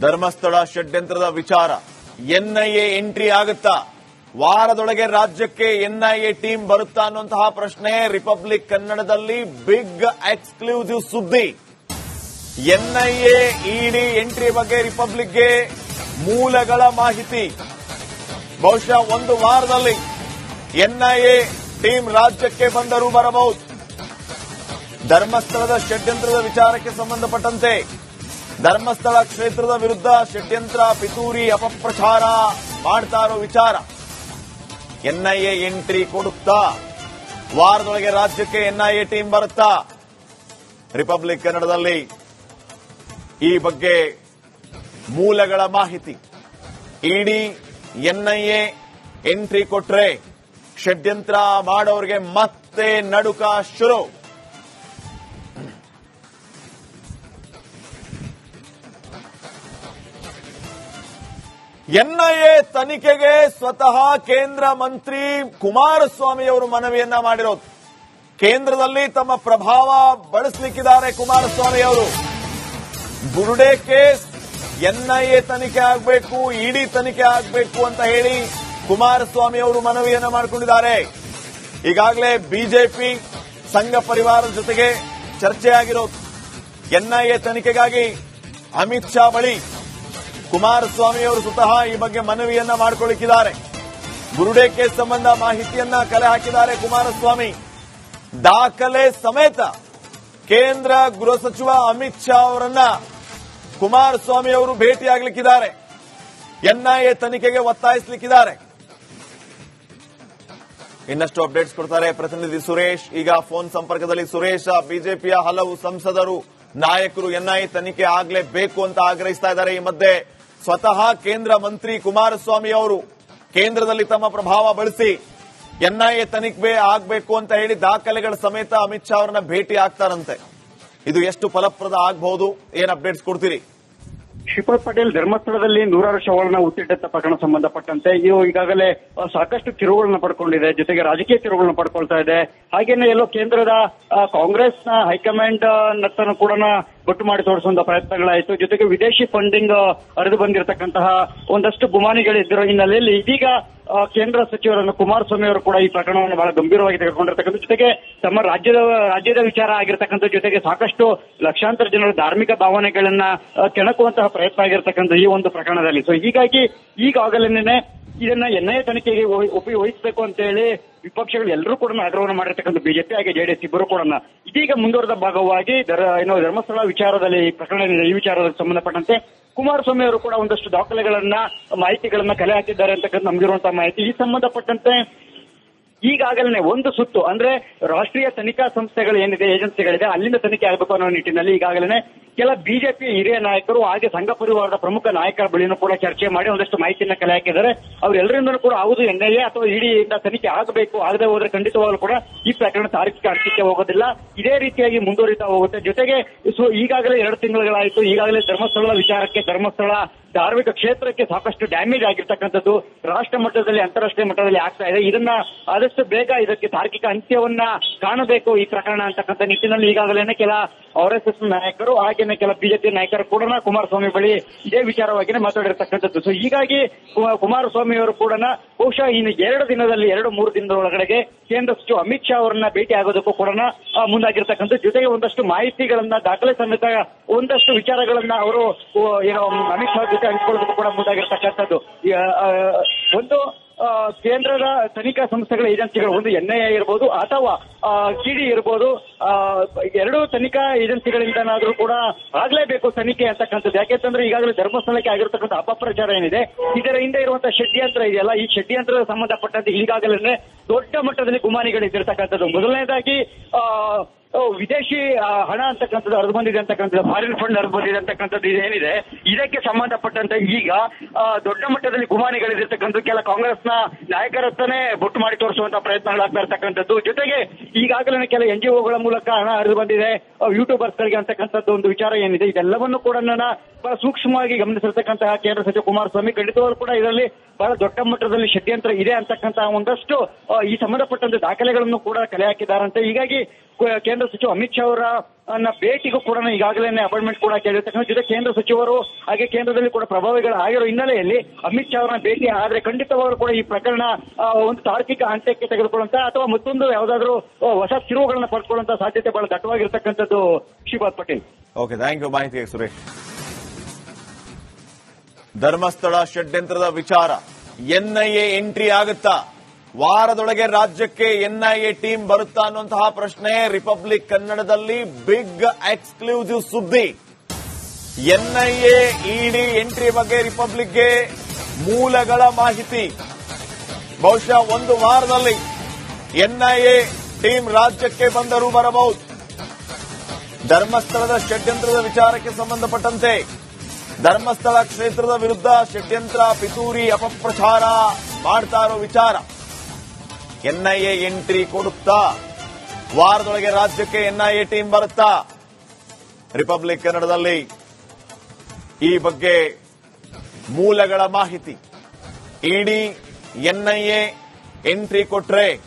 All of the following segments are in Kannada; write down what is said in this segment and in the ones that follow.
ಧರ್ಮಸ್ಥಳ ಷಡ್ಯಂತ್ರದ ವಿಚಾರ. ಎನ್ಐಎ ಎಂಟ್ರಿ ಆಗುತ್ತಾ? ವಾರದೊಳಗೆ ರಾಜ್ಯಕ್ಕೆ ಎನ್ಐಎ ಟೀಮ್ ಬರುತ್ತಾ ಅನ್ನುವಂತಹ ಪ್ರಶ್ನೆ ರಿಪಬ್ಲಿಕ್ ಕನ್ನಡದಲ್ಲಿ ಬಿಗ್ ಎಕ್ಸ್ಕ್ಲೂಸಿವ್ ಸುದ್ದಿ. ಎನ್ಐಎ ಇಡಿ ಎಂಟ್ರಿ ಬಗ್ಗೆ ರಿಪಬ್ಲಿಕ್ಗೆ ಮೂಲಗಳ ಮಾಹಿತಿ. ಬಹುಶಃ ಒಂದು ವಾರದಲ್ಲಿ ಎನ್ಐಎ ಟೀಮ್ ರಾಜ್ಯಕ್ಕೆ ಬಂದರೂ ಬರಬಹುದು. ಧರ್ಮಸ್ಥಳದ ಷಡ್ಯಂತ್ರದ ವಿಚಾರಕ್ಕೆ ಸಂಬಂಧಪಟ್ಟಂತೆ ಧರ್ಮಸ್ಥಳ ಕ್ಷೇತ್ರದ ವಿರುದ್ಧ ಷಡ್ಯಂತ್ರ, ಪಿತೂರಿ, ಅಪಪ್ರಚಾರ ಮಾಡ್ತಾ ಇರೋ ವಿಚಾರ. ಎನ್ಐಎ ಎಂಟ್ರಿ ಕೊಡುತ್ತಾ? ವಾರದೊಳಗೆ ರಾಜ್ಯಕ್ಕೆ ಎನ್ಐಎ ಟೀಮ್ ಬರುತ್ತಾ? ರಿಪಬ್ಲಿಕ್ ಕನ್ನಡದಲ್ಲಿ ಈ ಬಗ್ಗೆ ಮೂಲಗಳ ಮಾಹಿತಿ. ಇಡಿ ಎನ್ಐಎ ಎಂಟ್ರಿ ಕೊಟ್ರೆ ಷಡ್ಯಂತ್ರ ಮಾಡೋರಿಗೆ ಮತ್ತೆ ನಡುಕ ಶುರು. ಎನ್ಐಎ ತನಿಖೆಗೆ ಸ್ವತಃ ಕೇಂದ್ರ ಮಂತ್ರಿ ಕುಮಾರಸ್ವಾಮಿ ಅವರು ಮನವಿಯನ್ನ ಮಾಡಿರೋದು. ಕೇಂದ್ರದಲ್ಲಿ ತಮ್ಮ ಪ್ರಭಾವ ಬಳಸಲಿಕ್ಕಿದ್ದಾರೆ ಕುಮಾರಸ್ವಾಮಿ ಅವರು. ಬುರುಡೆ ಕೇಸ್, ಎನ್ಐಎ ತನಿಖೆ ಆಗಬೇಕು, ಇಡಿ ತನಿಖೆ ಆಗಬೇಕು ಅಂತ ಹೇಳಿ ಕುಮಾರಸ್ವಾಮಿ ಅವರು ಮನವಿಯನ್ನ ಮಾಡಿಕೊಂಡಿದ್ದಾರೆ. ಈಗಾಗಲೇ ಬಿಜೆಪಿ ಸಂಘ ಪರಿವಾರದ ಜೊತೆಗೆ ಚರ್ಚೆಯಾಗಿರೋದು. ಎನ್ಐಎ ತನಿಖೆಗಾಗಿ ಅಮಿತ್ ಶಾ ಬಳಿ ಕುಮಾರಸ್ವಾಮಿ ಅವರು ಸ್ವತಃ ಈ ಬಗ್ಗೆ ಮನವಿಯನ್ನ ಮಾಡಿಕೊಳ್ಳಿಕ್ಕಿದ್ದಾರೆ ಕೇಸ್ ಸಂಬಂಧ ಮಾಹಿತಿಯನ್ನ ಕಲೆ ಹಾಕಿದ್ದಾರೆ ಕುಮಾರಸ್ವಾಮಿ. ದಾಖಲೆ ಸಮೇತ ಕೇಂದ್ರ ಗೃಹ ಸಚಿವ ಅಮಿತ್ ಶಾ ಅವರನ್ನ ಕುಮಾರಸ್ವಾಮಿ ಅವರು ಭೇಟಿಯಾಗಲಿಕ್ಕಿದ್ದಾರೆ ಎನ್ಐಎ ತನಿಖೆಗೆ ಒತ್ತಾಯಿಸಲಿಕ್ಕಿದ್ದಾರೆ. ಇನ್ನಷ್ಟು ಅಪ್ಡೇಟ್ಸ್ ಕೊಡ್ತಾರೆ ಪ್ರತಿನಿಧಿ ಸುರೇಶ್. ಈಗ ಫೋನ್ ಸಂಪರ್ಕದಲ್ಲಿ ಸುರೇಶ, ಬಿಜೆಪಿಯ ಹಲವು ಸಂಸದರು, ನಾಯಕರು ಎನ್ಐಎ ತನಿಖೆ ಆಗಲೇಬೇಕು ಅಂತ ಆಗ್ರಹಿಸ್ತಾ ಇದ್ದಾರೆ. ಈ ಮಧ್ಯೆ ಸ್ವತಃ ಕೇಂದ್ರ ಮಂತ್ರಿ ಕುಮಾರಸ್ವಾಮಿ ಅವರು ಕೇಂದ್ರದಲ್ಲಿ ತಮ್ಮ ಪ್ರಭಾವ ಬಳಸಿ ಎನ್ಐಎ ತನಿಖೆ ಆಗಬೇಕು ಅಂತ ಹೇಳಿ ದಾಖಲೆಗಳ ಸಮೇತ ಅಮಿತ್ ಶಾ ಅವರನ್ನ ಭೇಟಿ ಆಗ್ತಾರಂತೆ. ಇದು ಎಷ್ಟು ಫಲಪ್ರದ ಆಗಬಹುದು? ಏನ್ ಅಪ್ಡೇಟ್ಸ್ ಕೊಡ್ತೀರಿ? ಶಿಪಲ್ ಪಟೇಲ್ ಧರ್ಮಸ್ಥಳದಲ್ಲಿ ನೂರಾರು ಶವಗಳನ್ನ ಹುಟ್ಟಿಟ್ಟಂತ ಪ್ರಕರಣ ಸಂಬಂಧಪಟ್ಟಂತೆ ಇವು ಈಗಾಗಲೇ ಸಾಕಷ್ಟು ತಿರುವುಗಳನ್ನ ಪಡ್ಕೊಂಡಿದೆ, ಜೊತೆಗೆ ರಾಜಕೀಯ ತಿರುವುಗಳನ್ನ ಪಡ್ಕೊಳ್ತಾ ಇದೆ. ಹಾಗೇನೆ ಎಲ್ಲೋ ಕೇಂದ್ರದ ಕಾಂಗ್ರೆಸ್ ಕಾಂಗ್ರೆಸ್ನ ಹೈಕಮಾಂಡ್ ಕೂಡ ಗೊತ್ತು ಮಾಡಿ ತೋರಿಸುವಂತ ಪ್ರಯತ್ನಗಳಾಯಿತು. ಜೊತೆಗೆ ವಿದೇಶಿ ಫಂಡಿಂಗ್ ಹರಿದು ಬಂದಿರತಕ್ಕಂತಹ ಒಂದಷ್ಟು ಗುಮಾನಿಗಳಿದ್ದಿರೋ ಹಿನ್ನೆಲೆಯಲ್ಲಿ ಇದೀಗ ಕೇಂದ್ರ ಸಚಿವರನ್ನು ಕುಮಾರಸ್ವಾಮಿ ಅವರು ಕೂಡ ಈ ಪ್ರಕರಣವನ್ನು ಬಹಳ ಗಂಭೀರವಾಗಿ ತೆಗೆದುಕೊಂಡಿರ್ತಕ್ಕಂಥ ಜೊತೆಗೆ ತಮ್ಮ ರಾಜ್ಯದ ರಾಜ್ಯದ ವಿಚಾರ ಆಗಿರ್ತಕ್ಕಂಥ ಜೊತೆಗೆ ಸಾಕಷ್ಟು ಲಕ್ಷಾಂತರ ಜನರ ಧಾರ್ಮಿಕ ಭಾವನೆಗಳನ್ನ ಕೆಣಕುವಂತಹ ಪ್ರಯತ್ನ ಆಗಿರ್ತಕ್ಕಂಥ ಈ ಒಂದು ಪ್ರಕರಣದಲ್ಲಿ. ಸೊ ಹೀಗಾಗಿ ಈಗಾಗಲೇ ಇದನ್ನ ಎನ್ಐಎ ತನಿಖೆಗೆ ಉಪಯೋಗಿಸಬೇಕು ಅಂತ ಹೇಳಿ ವಿಪಕ್ಷಗಳು ಎಲ್ಲರೂ ಕೂಡ ಆಗ್ರಹವನ್ನು ಮಾಡಿರ್ತಕ್ಕಂಥ ಬಿಜೆಪಿ ಹಾಗೆ ಜೆಡಿಎಸ್ ಇಬ್ಬರು ಕೂಡ ಇದೀಗ ಮುಂದುವರೆದ ಭಾಗವಾಗಿ ದರ ಏನೋ ಧರ್ಮಸ್ಥಳ ವಿಚಾರದಲ್ಲಿ, ಈ ಪ್ರಕರಣ ಈ ವಿಚಾರದಲ್ಲಿ ಸಂಬಂಧಪಟ್ಟಂತೆ ಕುಮಾರಸ್ವಾಮಿ ಅವರು ಕೂಡ ಒಂದಷ್ಟು ದಾಖಲೆಗಳನ್ನ, ಮಾಹಿತಿಗಳನ್ನ ಕಲೆ ಹಾಕಿದ್ದಾರೆ ಅಂತಕ್ಕಂಥ ನಮಗಿರುವಂತಹ ಮಾಹಿತಿ. ಈ ಸಂಬಂಧಪಟ್ಟಂತೆ ಈಗಾಗಲೇ ಒಂದು ಸುತ್ತು, ಅಂದ್ರೆ ರಾಷ್ಟ್ರೀಯ ತನಿಖಾ ಸಂಸ್ಥೆಗಳು ಏನಿದೆ, ಏಜೆನ್ಸಿಗಳಿದೆ, ಅಲ್ಲಿಂದ ತನಿಖೆ ಆಗಬೇಕು ಅನ್ನೋ ನಿಟ್ಟಿನಲ್ಲಿ ಈಗಾಗಲೇ ಕೆಲ ಬಿಜೆಪಿ ಹಿರಿಯ ನಾಯಕರು ಹಾಗೆ ಸಂಘ ಪರಿವಾರದ ಪ್ರಮುಖ ನಾಯಕರ ಬಳಿನೂ ಕೂಡ ಚರ್ಚೆ ಮಾಡಿ ಒಂದಷ್ಟು ಮಾಹಿತಿಯನ್ನ ಕಲೆ ಹಾಕಿದ್ದಾರೆ. ಅವರೆಲ್ಲರಿಂದಲೂ ಕೂಡ ಹೌದು ಎನ್ಐಎ ಅಥವಾ ಇಡಿಯಿಂದ ತನಿಖೆ ಆಗಬೇಕು, ಆಗದೆ ಹೋದ್ರೆ ಖಂಡಿತವಾಗ್ಲೂ ಕೂಡ ಈ ಪ್ರಕರಣ ತಾರೀಖಿಕ ಅರ್ಥಕ್ಕೆ ಹೋಗೋದಿಲ್ಲ. ಇದೇ ರೀತಿಯಾಗಿ ಮುಂದುವರಿತಾ ಹೋಗುತ್ತೆ. ಜೊತೆಗೆ ಸೊ ಈಗಾಗಲೇ ಎರಡು ತಿಂಗಳುಗಳಾಯಿತು. ಈಗಾಗಲೇ ಧರ್ಮಸ್ಥಳ ವಿಚಾರಕ್ಕೆ ಧರ್ಮಸ್ಥಳ ಧಾರ್ಮಿಕ ಕ್ಷೇತ್ರಕ್ಕೆ ಸಾಕಷ್ಟು ಡ್ಯಾಮೇಜ್ ಆಗಿರ್ತಕ್ಕಂಥದ್ದು ರಾಷ್ಟ್ರ ಮಟ್ಟದಲ್ಲಿ, ಅಂತಾರಾಷ್ಟ್ರೀಯ ಮಟ್ಟದಲ್ಲಿ ಆಗ್ತಾ ಇದೆ. ಇದನ್ನ ಆದಷ್ಟು ಬೇಗ ಇದಕ್ಕೆ ತಾರ್ಕಿಕ ಅಂತ್ಯವನ್ನ ಕಾಣಬೇಕು ಈ ಪ್ರಕರಣ ಅಂತಕ್ಕಂಥ ನಿಟ್ಟಿನಲ್ಲಿ ಈಗಾಗಲೇ ಕೆಲ ಆರ್ ಎಸ್ ಎಸ್ ನಾಯಕರು, ಹಾಗೇನೆ ಕೆಲ ಬಿಜೆಪಿ ನಾಯಕರು ಕೂಡ ಕುಮಾರಸ್ವಾಮಿ ಬಳಿ ಇದೇ ವಿಚಾರವಾಗಿನೇ ಮಾತಾಡಿರ್ತಕ್ಕಂಥದ್ದು. ಸೊ ಹೀಗಾಗಿ ಕುಮಾರಸ್ವಾಮಿ ಅವರು ಕೂಡ ಬಹುಶಃ ಇನ್ನು ಎರಡು ದಿನದಲ್ಲಿ, ಎರಡು ಮೂರು ದಿನದ ಒಳಗಡೆಗೆ ಕೇಂದ್ರ ಸಚಿವ ಅಮಿತ್ ಶಾ ಅವರನ್ನ ಭೇಟಿ ಆಗೋದಕ್ಕೂ ಕೂಡ ಮುಂದಾಗಿರ್ತಕ್ಕಂಥ ಜೊತೆಗೆ ಒಂದಷ್ಟು ಮಾಹಿತಿಗಳನ್ನ ದಾಖಲೆ ಸಮೇತ ಒಂದಷ್ಟು ವಿಚಾರಗಳನ್ನ ಅವರು ಏನೋ, ಅಮಿತ್ ಶಾ ಜೊತೆ ಹಂಚ್ಕೊಳ್ಳೋದಕ್ಕೂ ಕೂಡ ಮುಂದಾಗಿರ್ತಕ್ಕಂಥದ್ದು. ಒಂದು ಕೇಂದ್ರದ ತನಿಖಾ ಸಂಸ್ಥೆಗಳ ಏಜೆನ್ಸಿಗಳು, ಒಂದು ಎನ್ಐಎ ಇರ್ಬೋದು ಅಥವಾ ಸಿಡಿ ಇರ್ಬೋದು ಎರಡು ತನಿಖಾ ಏಜೆನ್ಸಿಗಳಿಂದನಾದ್ರೂ ಕೂಡ ಆಗ್ಲೇಬೇಕು ತನಿಖೆ ಅಂತಕ್ಕಂಥದ್ದು. ಯಾಕೆಂತಂದ್ರೆ ಈಗಾಗಲೇ ಧರ್ಮಸ್ಥಳಕ್ಕೆ ಆಗಿರತಕ್ಕಂಥ ಅಪಪ್ರಚಾರ ಏನಿದೆ, ಇದರ ಹಿಂದೆ ಇರುವಂತಹ ಷಡ್ಯಂತ್ರ ಇದೆಯಲ್ಲ, ಈ ಷಡ್ಯಂತ್ರದ ಸಂಬಂಧಪಟ್ಟಂತೆ ಈಗಾಗಲೇ ದೊಡ್ಡ ಮಟ್ಟದಲ್ಲಿ ಗುಮಾನಿಗಳಿದ್ದಿರ್ತಕ್ಕಂಥದ್ದು ಮೊದಲನೇದಾಗಿ, ಆ ವಿದೇಶಿ ಹಣ ಅಂತಕ್ಕಂಥದ್ದು ಹರಿದು ಬಂದಿದೆ ಅಂತಕ್ಕಂಥದ್ದು ಫಾರಿನ್ ಫಂಡ್ ಹರಿದು ಬಂದಿದೆ ಅಂತಕ್ಕಂಥದ್ದು ಇದೇನಿದೆ? ಇದಕ್ಕೆ ಸಂಬಂಧಪಟ್ಟಂತೆ ಈಗ ದೊಡ್ಡ ಮಟ್ಟದಲ್ಲಿ ಗುಮಾನಿಗಳಿರ್ತಕ್ಕಂಥ ಕೆಲ ಕಾಂಗ್ರೆಸ್ನ ನಾಯಕರತ್ತನೇ ಬುಟ್ ಮಾಡಿ ತೋರಿಸುವಂತ ಪ್ರಯತ್ನಗಳಾಗ್ತಾ ಇರ್ತಕ್ಕಂಥದ್ದು. ಜೊತೆಗೆ ಈಗಾಗಲೇ ಕೆಲ ಎನ್ ಜಿ ಒಗಳ ಮೂಲಕ ಹಣ ಹರಿದು ಬಂದಿದೆ. ಯೂಟ್ಯೂಬರ್ಸ್ಗಳಿಗೆ ಅಂತಕ್ಕಂಥದ್ದು ಒಂದು ವಿಚಾರ ಏನಿದೆ, ಇದೆಲ್ಲವನ್ನು ಕೂಡ ನನ್ನ ಬಹಳ ಸೂಕ್ಷ್ಮವಾಗಿ ಗಮನಿಸಿರ್ತಕ್ಕಂತಹ ಕೇಂದ್ರ ಸಚಿವ ಕುಮಾರಸ್ವಾಮಿ, ಖಂಡಿತವಾಗ್ಲೂ ಕೂಡ ಇದರಲ್ಲಿ ಬಹಳ ದೊಡ್ಡ ಮಟ್ಟದಲ್ಲಿ ಷಡ್ಯಂತ್ರ ಇದೆ ಅಂತಕ್ಕಂತಹ ಒಂದಷ್ಟು ಈ ಸಂಬಂಧಪಟ್ಟಂತೆ ದಾಖಲೆಗಳನ್ನು ಕೂಡ ಕಲೆ ಹಾಕಿದ್ದಾರಂತೆ. ಹೀಗಾಗಿ ಕೇಂದ್ರ ಕೇಂದ್ರ ಸಚಿವ ಅಮಿತ್ ಶಾ ಅವರ ಭೇಟಿಗೂ ಕೂಡ ಈಗಾಗಲೇ ಅಪಾಯಿಂಟ್ಮೆಂಟ್ ಕೂಡ ಕೇಳಿರ್ತಕ್ಕಂಥ ಜೊತೆ ಕೇಂದ್ರ ಸಚಿವರು ಹಾಗೆ ಕೇಂದ್ರದಲ್ಲಿ ಕೂಡ ಪ್ರಭಾವಿಗಳು ಆಗಿರೋ ಹಿನ್ನೆಲೆಯಲ್ಲಿ ಅಮಿತ್ ಶಾ ಅವರನ್ನ ಭೇಟಿ, ಆದ್ರೆ ಖಂಡಿತವಾಗ್ಲೂ ಕೂಡ ಈ ಪ್ರಕರಣ ಒಂದು ತಾರ್ಕಿಕ ಅಂತ್ಯಕ್ಕೆ ತೆಗೆದುಕೊಳ್ಳುವಂತ ಅಥವಾ ಮತ್ತೊಂದು ಯಾವ್ದಾದ್ರು ಹೊಸ ತಿರುವುಗಳನ್ನ ಪಡ್ಕೊಳ್ಳುವಂತ ಸಾಧ್ಯತೆ ಬಹಳ ದಟ್ಟವಾಗಿರ್ತಕ್ಕಂಥದ್ದು Shripad Patel. Okay thank you ಮಾಹಿತಿ ಸುರೇಶ್? ಧರ್ಮಸ್ಥಳ ಷಡ್ಯಂತ್ರದ ವಿಚಾರ. ಎನ್ಐಎ ಎಂಟ್ರಿ ಆಗುತ್ತಾ? ವಾರದೊಳಗೆ ರಾಜ್ಯಕ್ಕೆ ಎನ್ಐಎ ಟೀಮ್ ಬರುತ್ತಾ ಅನ್ನುವಂತಹ ಪ್ರಶ್ನೆ. ರಿಪಬ್ಲಿಕ್ ಕನ್ನಡದಲ್ಲಿ ಬಿಗ್ ಎಕ್ಸ್ಕ್ಲೂಸಿವ್ ಸುದ್ದಿ. ಎನ್ಐಎ ಇಡಿ ಎಂಟ್ರಿ ಬಗ್ಗೆ ರಿಪಬ್ಲಿಕ್ಗೆ ಮೂಲಗಳ ಮಾಹಿತಿ. ಬಹುಶಃ ಒಂದು ವಾರದಲ್ಲಿ ಎನ್ಐಎ ಟೀಮ್ ರಾಜ್ಯಕ್ಕೆ ಬಂದರೂ ಬರಬಹುದು. ಧರ್ಮಸ್ಥಳದ ಷಡ್ಯಂತ್ರದ ವಿಚಾರಕ್ಕೆ ಸಂಬಂಧಪಟ್ಟಂತೆ ಧರ್ಮಸ್ಥಳ ಕ್ಷೇತ್ರದ ವಿರುದ್ಧ ಷಡ್ಯಂತ್ರ ಪಿತೂರಿ ಅಪಪ್ರಚಾರ ಮಾಡ್ತಾ ಇರೋ ವಿಚಾರ. ಎನ್ಐಎ ಎಂಟ್ರಿ ಕೊಡುತ್ತಾ? ವಾರದೊಳಗೆ ರಾಜ್ಯಕ್ಕೆ ಎನ್ಐಎ ಟೀಮ್ ಬರುತ್ತಾ? ರಿಪಬ್ಲಿಕ್ ಕನ್ನಡದಲ್ಲಿ ಈ ಬಗ್ಗೆ ಮೂಲಗಳ ಮಾಹಿತಿ. ಇಡಿ ಎನ್ಐಎ ಎಂಟ್ರಿ ಕೊಟ್ರೆ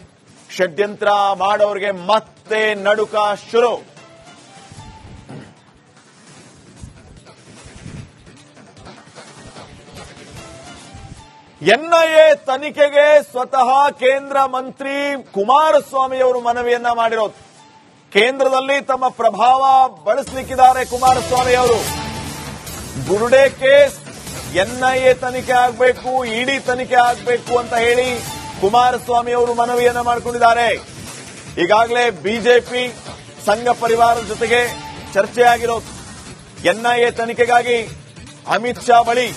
ಷಡ್ಯಂತ್ರ ಮಾಡೋರಿಗೆ ಮತ್ತೆ ನಡುಕ ಶುರು. ಎನ್ಐಎ ತನಿಖೆಗೆ ಸ್ವತಃ ಕೇಂದ್ರ ಮಂತ್ರಿ ಕುಮಾರಸ್ವಾಮಿ ಅವರು ಮನವಿಯನ್ನ ಮಾಡಿರೋದು. ಕೇಂದ್ರದಲ್ಲಿ ತಮ್ಮ ಪ್ರಭಾವ ಬಳಸಲಿಕ್ಕಿದ್ದಾರೆ ಕುಮಾರಸ್ವಾಮಿ ಅವರು. ಬುರುಡೆ ಕೇಸ್, ಎನ್ಐಎ ತನಿಖೆ ಆಗಬೇಕು, ಇಡಿ ತನಿಖೆ ಆಗಬೇಕು ಅಂತ ಹೇಳಿ ಕುಮಾರಸ್ವಾಮಿ ಅವರು ಮನವಿಯನ್ನ ಮಾಡಿಕೊಂಡಿದ್ದಾರೆ. ಈಗಾಗಲೇ ಬಿಜೆಪಿ ಸಂಘ ಪರಿವಾರದ ಜೊತೆಗೆ ಚರ್ಚೆಯಾಗಿರೋದು. ಎನ್ಐಎ ತನಿಖೆಗಾಗಿ ಅಮಿತ್ ಶಾ ಬಳಿ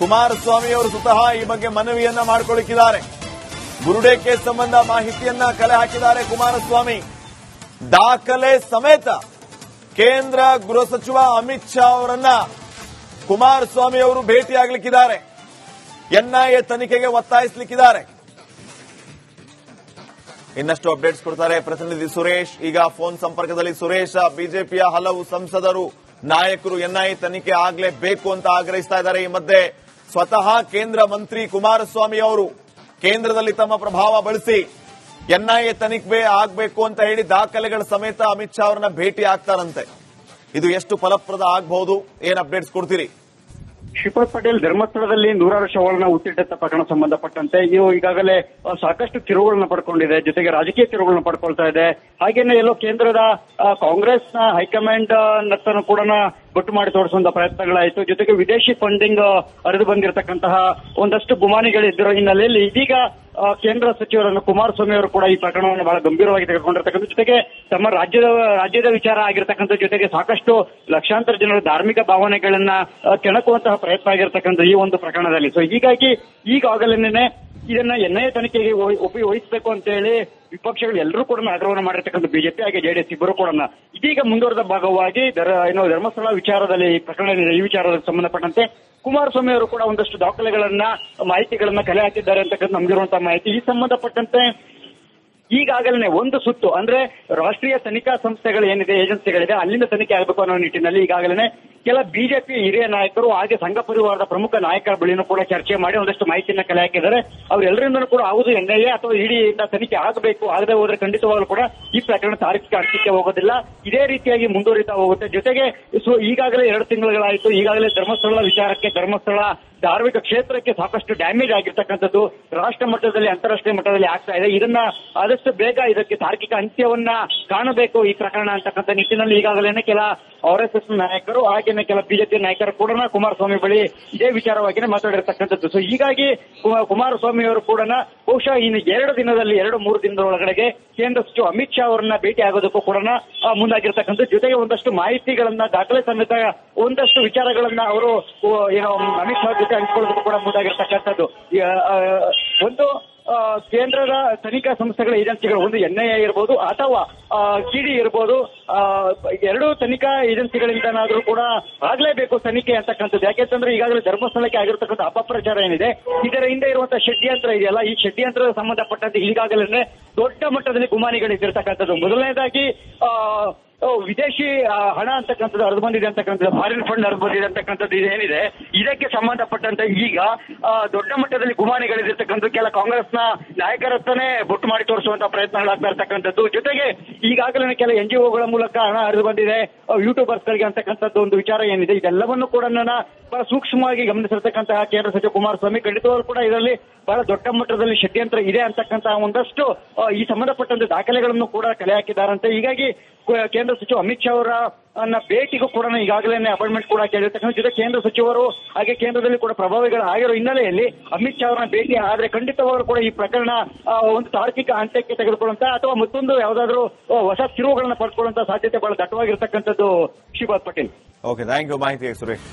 ಕುಮಾರಸ್ವಾಮಿ ಅವರು ಸ್ವತಃ ಈ ಬಗ್ಗೆ ಮನವಿಯನ್ನ ಮಾಡಿಕೊಳ್ಳಿಕ್ಕಿದ್ದಾರೆ ಕೇಸ್ ಸಂಬಂಧ ಮಾಹಿತಿಯನ್ನ ಕಲೆ ಹಾಕಿದ್ದಾರೆ ಕುಮಾರಸ್ವಾಮಿ. ದಾಖಲೆ ಸಮೇತ ಕೇಂದ್ರ ಗೃಹ ಸಚಿವ ಅಮಿತ್ ಶಾ ಅವರನ್ನ ಕುಮಾರಸ್ವಾಮಿ ಅವರು ಭೇಟಿಯಾಗಲಿಕ್ಕಿದ್ದಾರೆ. ಎನ್ಐಎ ತನಿಖೆಗೆ ಒತ್ತಾಯಿಸಲಿಕ್ಕಿದ್ದಾರೆ. ಇನ್ನಷ್ಟು ಅಪ್ಡೇಟ್ಸ್ ಕೊಡ್ತಾರೆ ಪ್ರತಿನಿಧಿ ಸುರೇಶ್. ಈಗ ಫೋನ್ ಸಂಪರ್ಕದಲ್ಲಿ ಸುರೇಶ, ಬಿಜೆಪಿಯ ಹಲವು ಸಂಸದರು, ನಾಯಕರು ಎನ್ಐಎ ತನಿಖೆ ಆಗಲೇಬೇಕು ಅಂತ ಆಗ್ರಹಿಸ್ತಾ ಇದ್ದಾರೆ. ಈ ಮಧ್ಯೆ ಸ್ವತಃ ಕೇಂದ್ರ ಮಂತ್ರಿ ಕುಮಾರಸ್ವಾಮಿ ಅವರು ಕೇಂದ್ರದಲ್ಲಿ ತಮ್ಮ ಪ್ರಭಾವ ಬಳಸಿ ಎನ್ಐಎ ತನಿಖೆ ಆಗಬೇಕು ಅಂತ ಹೇಳಿ ದಾಖಲೆಗಳ ಸಮೇತ ಅಮಿತ್ ಶಾ ಅವರನ್ನ ಭೇಟಿ ಆಗ್ತಾರಂತೆ. ಇದು ಎಷ್ಟು ಫಲಪ್ರದ ಆಗಬಹುದು? ಏನ್ ಅಪ್ಡೇಟ್ಸ್ ಕೊಡ್ತೀರಿ? ಶ್ರೀಪಾದ್ ಪಟೇಲ್ ಧರ್ಮಸ್ಥಳದಲ್ಲಿ ನೂರಾರು ಶವಗಳನ್ನ ಹುಟ್ಟಿಟ್ಟ ಪ್ರಕರಣ ಸಂಬಂಧಪಟ್ಟಂತೆ ಇವು ಈಗಾಗಲೇ ಸಾಕಷ್ಟು ತಿರುವುಗಳನ್ನ ಪಡ್ಕೊಂಡಿದೆ, ಜೊತೆಗೆ ರಾಜಕೀಯ ತಿರುವುಗಳನ್ನ ಪಡ್ಕೊಳ್ತಾ ಇದೆ. ಹಾಗೇನೆ ಎಲ್ಲೋ ಕೇಂದ್ರದ ಕಾಂಗ್ರೆಸ್ನ ಹೈಕಮಾಂಡ್ ನತ್ತನ್ನು ಕೂಡ ಗೊತ್ತು ಮಾಡಿ ತೋರಿಸುವಂತ ಪ್ರಯತ್ನಗಳಾಯಿತು. ಜೊತೆಗೆ ವಿದೇಶಿ ಫಂಡಿಂಗ್ ಹರಿದು ಬಂದಿರತಕ್ಕಂತಹ ಒಂದಷ್ಟು ಗುಮಾನಿಗಳಿದ್ದರೋ ಹಿನ್ನೆಲೆಯಲ್ಲಿ ಇದೀಗ ಕೇಂದ್ರ ಸಚಿವರನ್ನು ಕುಮಾರಸ್ವಾಮಿ ಅವರು ಕೂಡ ಈ ಪ್ರಕರಣವನ್ನು ಬಹಳ ಗಂಭೀರವಾಗಿ ತೆಗೆದುಕೊಂಡಿರ್ತಕ್ಕಂಥ ಜೊತೆಗೆ ತಮ್ಮ ರಾಜ್ಯದ ರಾಜ್ಯದ ವಿಚಾರ ಆಗಿರ್ತಕ್ಕಂಥ ಜೊತೆಗೆ ಸಾಕಷ್ಟು ಲಕ್ಷಾಂತರ ಜನರ ಧಾರ್ಮಿಕ ಭಾವನೆಗಳನ್ನ ಕೆಣಕುವಂತಹ ಪ್ರಯತ್ನ ಆಗಿರ್ತಕ್ಕಂಥ ಈ ಒಂದು ಪ್ರಕರಣದಲ್ಲಿ. ಸೊ ಹೀಗಾಗಿ ಈಗಾಗಲೇ ಇದನ್ನ ಎನ್ಐಎ ತನಿಖೆಗೆ ವಹಿ- ಉಪಯೋಗ ವಹಿಸಬೇಕು ಅಂತ ಹೇಳಿ ವಿಪಕ್ಷಗಳು ಎಲ್ಲರೂ ಕೂಡ ಆಗ್ರಹವನ್ನು ಮಾಡಿರ್ತಕ್ಕಂಥ ಬಿಜೆಪಿ ಹಾಗೆ ಜೆಡಿಎಸ್ ಇಬ್ಬರು ಕೂಡ ಇದೀಗ ಮುಂದುವರೆದ ಭಾಗವಾಗಿ ಏನು ಧರ್ಮಸ್ಥಳ ವಿಚಾರದಲ್ಲಿ ಈ ಪ್ರಕರಣ ಈ ವಿಚಾರದಲ್ಲಿ ಸಂಬಂಧಪಟ್ಟಂತೆ ಕುಮಾರಸ್ವಾಮಿ ಅವರು ಕೂಡ ಒಂದಷ್ಟು ದಾಖಲೆಗಳನ್ನ, ಮಾಹಿತಿಗಳನ್ನ ಕಲೆ ಹಾಕಿದ್ದಾರೆ ಅಂತಕ್ಕಂಥ ನಮ್ಗಿರುವಂತಹ ಮಾಹಿತಿ. ಈ ಸಂಬಂಧಪಟ್ಟಂತೆ ಈಗಾಗಲೇ ಒಂದು ಸುತ್ತು, ಅಂದ್ರೆ ರಾಷ್ಟ್ರೀಯ ತನಿಖಾ ಸಂಸ್ಥೆಗಳು ಏನಿದೆ, ಏಜೆನ್ಸಿಗಳಿದೆ, ಅಲ್ಲಿಂದ ತನಿಖೆ ಆಗಬೇಕು ಅನ್ನೋ ನಿಟ್ಟಿನಲ್ಲಿ ಈಗಾಗಲೇ ಕೆಲ ಬಿಜೆಪಿ ಹಿರಿಯ ನಾಯಕರು ಹಾಗೆ ಸಂಘ ಪರಿವಾರದ ಪ್ರಮುಖ ನಾಯಕರ ಬಳಿನೂ ಕೂಡ ಚರ್ಚೆ ಮಾಡಿ ಒಂದಷ್ಟು ಮಾಹಿತಿಯನ್ನ ಕಲೆ ಹಾಕಿದ್ದಾರೆ ಅವರೆಲ್ಲರಿಂದಲೂ ಕೂಡ ಹೌದು ಎನ್ಐಎ ಅಥವಾ ಇಡಿಯಿಂದ ತನಿಖೆ ಆಗಬೇಕು, ಆಗದೆ ಹೋದ್ರೆ ಖಂಡಿತವಾಗಲೂ ಕೂಡ ಈ ಪ್ರಕರಣ ತಾರೀಖಿಕ ಅರ್ಥಕ್ಕೆ ಹೋಗೋದಿಲ್ಲ. ಇದೇ ರೀತಿಯಾಗಿ ಮುಂದುವರಿತಾ ಹೋಗುತ್ತೆ. ಜೊತೆಗೆ ಈಗಾಗಲೇ ಎರಡು ತಿಂಗಳುಗಳಾಯಿತು. ಈಗಾಗಲೇ ಧರ್ಮಸ್ಥಳ ವಿಚಾರಕ್ಕೆ, ಧರ್ಮಸ್ಥಳ ಧಾರ್ಮಿಕ ಕ್ಷೇತ್ರಕ್ಕೆ ಸಾಕಷ್ಟು ಡ್ಯಾಮೇಜ್ ಆಗಿರ್ತಕ್ಕಂಥದ್ದು ರಾಷ್ಟ್ರ ಮಟ್ಟದಲ್ಲಿ, ಅಂತಾರಾಷ್ಟ್ರೀಯ ಮಟ್ಟದಲ್ಲಿ ಆಗ್ತಾ ಇದೆ. ಇದನ್ನ ಆದಷ್ಟು ಬೇಗ ಇದಕ್ಕೆ ತಾರ್ಕಿಕ ಅಂತ್ಯವನ್ನ ಕಾಣಬೇಕು ಈ ಪ್ರಕರಣ ಅಂತಕ್ಕಂಥ ನಿಟ್ಟಿನಲ್ಲಿ ಈಗಾಗಲೇ ಕೆಲ ಆರ್ ಎಸ್ ಎಸ್ ನಾಯಕರು. ಹಾಗೇನೆ ಕೆಲ ಬಿಜೆಪಿ ನಾಯಕರು ಕೂಡ ಕುಮಾರಸ್ವಾಮಿ ಬಳಿ ಇದೇ ವಿಚಾರವಾಗಿನೇ ಮಾತಾಡಿರ್ತಕ್ಕಂಥದ್ದು. ಸೊ ಹೀಗಾಗಿ ಕುಮಾರಸ್ವಾಮಿ ಅವರು ಕೂಡ ಬಹುಶಃ ಇನ್ನು ಎರಡು ದಿನದಲ್ಲಿ, ಎರಡು ಮೂರು ದಿನದ ಒಳಗಡೆಗೆ ಕೇಂದ್ರ ಸಚಿವ ಅಮಿತ್ ಶಾ ಅವರನ್ನ ಭೇಟಿ ಆಗೋದಕ್ಕೂ ಕೂಡ ಮುಂದಾಗಿರ್ತಕ್ಕಂಥ ಜೊತೆಗೆ ಒಂದಷ್ಟು ಮಾಹಿತಿಗಳನ್ನ ದಾಖಲೆ ಸಮೇತ ಒಂದಷ್ಟು ವಿಚಾರಗಳನ್ನ ಅವರು ಏನೋ, ಅಮಿತ್ ಶಾ ಜೊತೆ ಹಂಚಿಕೊಳ್ಳೋದಕ್ಕೂ ಕೂಡ ಮುಂದಾಗಿರ್ತಕ್ಕಂಥದ್ದು. ಒಂದು ಕೇಂದ್ರದ ತನಿಖಾ ಸಂಸ್ಥೆಗಳ ಏಜೆನ್ಸಿಗಳು, ಒಂದು ಎನ್ಐಎ ಇರ್ಬೋದು ಅಥವಾ ಕಿಡಿ ಇರ್ಬೋದು ಎರಡು ತನಿಖಾ ಏಜೆನ್ಸಿಗಳಿಂದನಾದ್ರೂ ಕೂಡ ಆಗ್ಲೇಬೇಕು ತನಿಖೆ ಅಂತಕ್ಕಂಥದ್ದು. ಯಾಕೆಂತಂದ್ರೆ ಈಗಾಗಲೇ ಧರ್ಮಸ್ಥಳಕ್ಕೆ ಆಗಿರತಕ್ಕಂಥ ಅಪಪ್ರಚಾರ ಏನಿದೆ, ಇದರ ಹಿಂದೆ ಇರುವಂತಹ ಷಡ್ಯಂತ್ರ ಇದೆಯಲ್ಲ, ಈ ಷಡ್ಯಂತ್ರದ ಸಂಬಂಧಪಟ್ಟಂತೆ ಈಗಾಗಲೇ ದೊಡ್ಡ ಮಟ್ಟದಲ್ಲಿ ಗುಮಾನಿಗಳಿದ್ದಿರ್ತಕ್ಕಂಥದ್ದು ಮೊದಲನೇದಾಗಿ ವಿದೇಶಿ ಹಣ ಅಂತಕ್ಕಂಥದ್ದು ಹರಿದು ಬಂದಿದೆ ಅಂತಕ್ಕಂಥದ್ದು ಫಾರಿನ್ ಫಂಡ್ ಹರಿದು ಬಂದಿದೆ ಅಂತಕ್ಕಂಥದ್ದು ಇದೇನಿದೆ? ಇದಕ್ಕೆ ಸಂಬಂಧಪಟ್ಟಂತೆ ಈಗ ದೊಡ್ಡ ಮಟ್ಟದಲ್ಲಿ ಗುಮಾನಿಗಳಿರ್ತಕ್ಕಂಥ ಕೆಲ ಕಾಂಗ್ರೆಸ್ನ ನಾಯಕರ ಹತ್ರನೇ ಬೊಟ್ಟು ಮಾಡಿ ತೋರಿಸುವಂತ ಪ್ರಯತ್ನಗಳಾಗ್ತಾ ಇರ್ತಕ್ಕಂಥದ್ದು. ಜೊತೆಗೆ ಈಗಾಗಲೇ ಕೆಲ ಎನ್ ಜಿ ಒಗಳ ಮೂಲಕ ಹಣ ಹರಿದು ಬಂದಿದೆ. ಯೂಟ್ಯೂಬರ್ಸ್ ಗಳಿಗೆ ಅಂತಕ್ಕಂಥದ್ದು ಒಂದು ವಿಚಾರ ಏನಿದೆ, ಇದೆಲ್ಲವನ್ನು ಕೂಡ ನನ್ನ ಬಹಳ ಸೂಕ್ಷ್ಮವಾಗಿ ಗಮನಿಸಿರ್ತಕ್ಕಂತಹ ಕೇಂದ್ರ ಸಚಿವ ಕುಮಾರಸ್ವಾಮಿ, ಖಂಡಿತವಾಗ್ಲೂ ಕೂಡ ಇದರಲ್ಲಿ ಬಹಳ ದೊಡ್ಡ ಮಟ್ಟದಲ್ಲಿ ಷಡ್ಯಂತ್ರ ಇದೆ ಅಂತಕ್ಕಂತಹ ಒಂದಷ್ಟು ಈ ಸಂಬಂಧಪಟ್ಟಂತೆ ದಾಖಲೆಗಳನ್ನು ಕೂಡ ಕಲೆ ಹಾಕಿದ್ದಾರಂತೆ. ಹೀಗಾಗಿ ಕೇಂದ್ರ ಸಚಿವ ಅಮಿತ್ ಶಾ ಅವರ ಭೇಟಿಗೂ ಕೂಡ ಈಗಾಗಲೇ ಅಪಾಯಿಂಟ್ಮೆಂಟ್ ಕೂಡ ಕೇಳಿರ್ತಕ್ಕಂಥ ಜೊತೆ ಕೇಂದ್ರ ಸಚಿವರು, ಹಾಗೆ ಕೇಂದ್ರದಲ್ಲಿ ಕೂಡ ಪ್ರಭಾವಿಗಳು ಆಗಿರೋ ಹಿನ್ನೆಲೆಯಲ್ಲಿ ಅಮಿತ್ ಶಾ ಅವರನ್ನ ಭೇಟಿ, ಆದ್ರೆ ಖಂಡಿತವಾಗ್ಲೂ ಕೂಡ ಈ ಪ್ರಕರಣ ಒಂದು ತಾರ್ಕಿಕ ಅಂತ್ಯಕ್ಕೆ ತೆಗೆದುಕೊಳ್ಳುವಂತ ಅಥವಾ ಮತ್ತೊಂದು ಯಾವ್ದಾದ್ರು ಹೊಸ ತಿರುವುಗಳನ್ನ ಪಡ್ಕೊಳ್ಳುವಂತ ಸಾಧ್ಯತೆ ಬಹಳ ದಟ್ಟವಾಗಿರ್ತಕ್ಕಂಥದ್ದು Shripad Patel. Okay thank you ಮಾಹಿತಿ ಸುರೇಶ್.